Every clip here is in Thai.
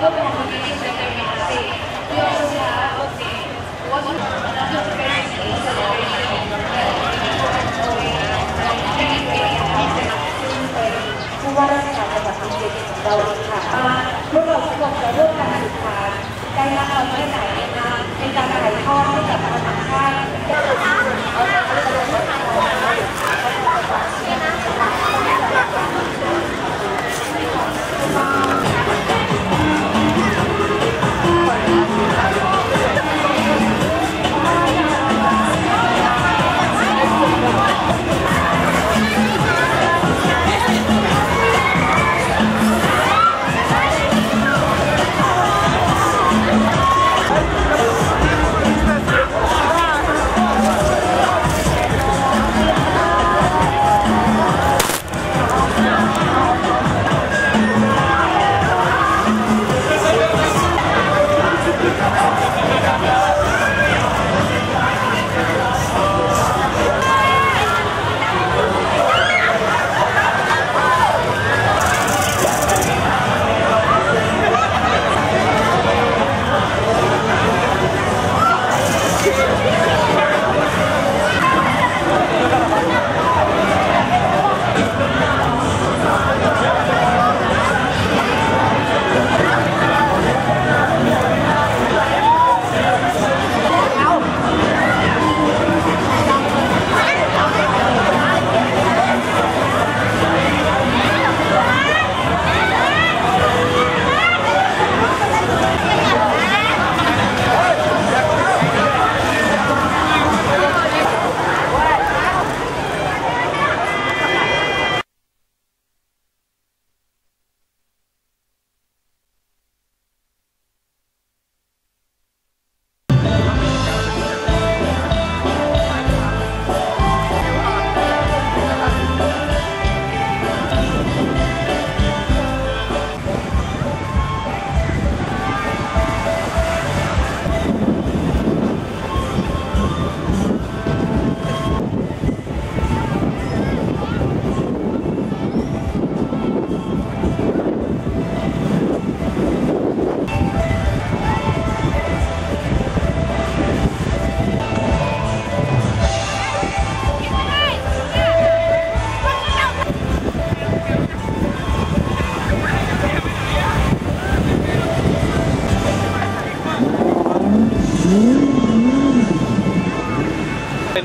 ว่าราชการจังหวัดภูเก็ตของเราเองค่ะว่าพวกเราทุกคนจะร่วมกันสืบสานได้มากน้อยแค่ไหนนะคะในการถ่ายทอดให้กับประชาชา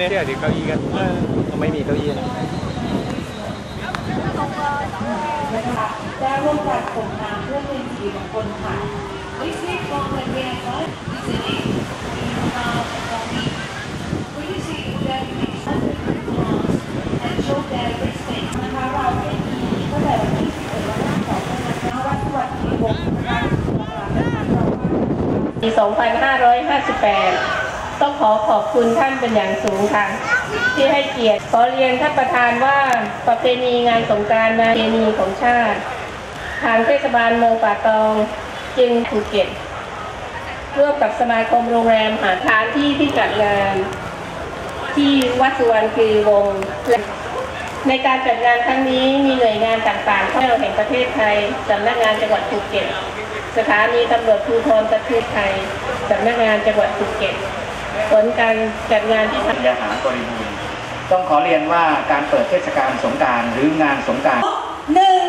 เนี่ยเดี๋ยวเก้าอี้กันเขาไม่มีเก้าอี้นะนะคะได้ร่วมกันส่งน้ำเพื่อเป็นสิริมงคลค่ะ We see from when we are not visiting, we have a week. We see that we and show their respect. นะคะเราได้มีตั้งแต่วันที่11และวันที่2นะคะวัดสวัสดีวงศ์นะคะนะคะเราว่าปี2558 ต้องขอขอบคุณท่านเป็นอย่างสูงค่ะ ที่ให้เกียรติขอเรียนท่านประธานว่าประเพณีงานสงกรานต์ประเพณีของชาติ ทางเทศบาลเมืองป่าตองจึงภูเก็ตร่วมกับสมาคมโรงแรมหาทานที่ที่จัดงานที่วัดสุวรรณคีรีวงศ์ในการจัดงานครั้งนี้มีหน่วยงานต่างๆเข้าแห่งประเทศไทยสำนักงานจังหวัดภูเก็ต สถานีตำรวจภูธรประเทศไทยสำนักงานจังหวัดภูเก็ต ผลการจัดงานที่ทำยาหารบริบูรณ์ต้องขอเรียนว่าการเปิดเทศกาลสงกรารหรืองานสงกรารหนึ่ง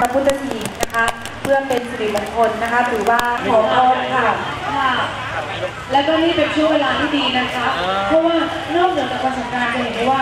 พระพุทธทีนะคะ เพื่อเป็นสิริมงคลนะคะหรือว่าขอพรค่ะค่ะแล้วก็นี่เป็นช่วงเวลาที่ดีนะคะ เพราะว่านอกเหนือจากวันสงกรานต์จะเห็นได้ว่า